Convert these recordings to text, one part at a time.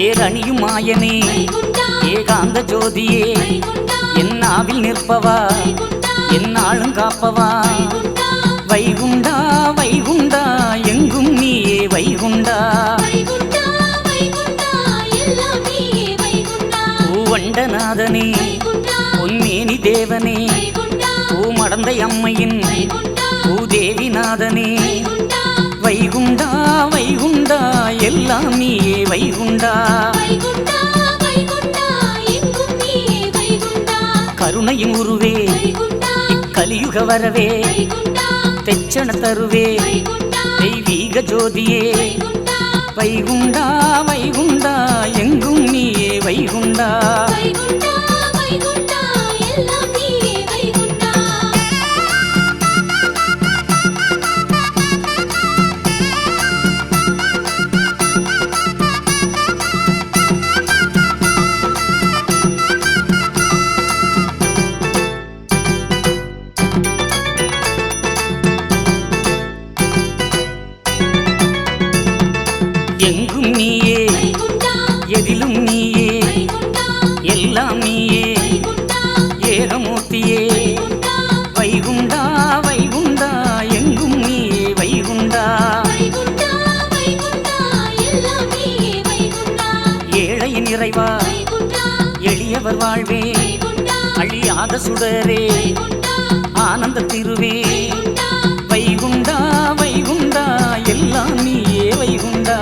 ஏரணியும் மாயனே ஏகாந்த ஜோதியே என் நாவில் நிற்பவா என் என்னாலும் காப்பவா நாதனே வைகுண்டா பொன்னேனி தேவனே வைகுண்டா பூமடந்தை அம்மையின் பூதேவி நாதனே. வைகுண்டா வைகுண்டா எல்லாம் நீயே வைகுண்டா. வைகுண்டா கருணையின் உருவே வைகுண்டா கலியுக வரவே தெச்சன தருவே தெய்வீக ஜோதியே. வைகுண்டா வைகுண்டா எங்கும் வைகுண்டா? இறைவா எளியவர் வாழ்வே. அழியாத சுடரே. ஆனந்த திருவே. வைகுண்டா வைகுண்டா எல்லாம் நீயே வைகுண்டா.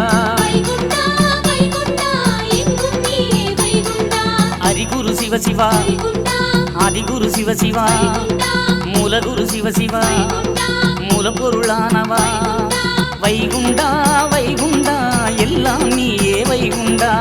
அரிகுரு சிவசிவா வைகுண்டா ஆதிகுரு சிவசிவா வைகுண்டா மூலகுரு சிவசிவா வைகுண்டா மூலப்பொருளானவா. வைகுண்டா வைகுண்டா எல்லாம் நீயே வைகுண்டா.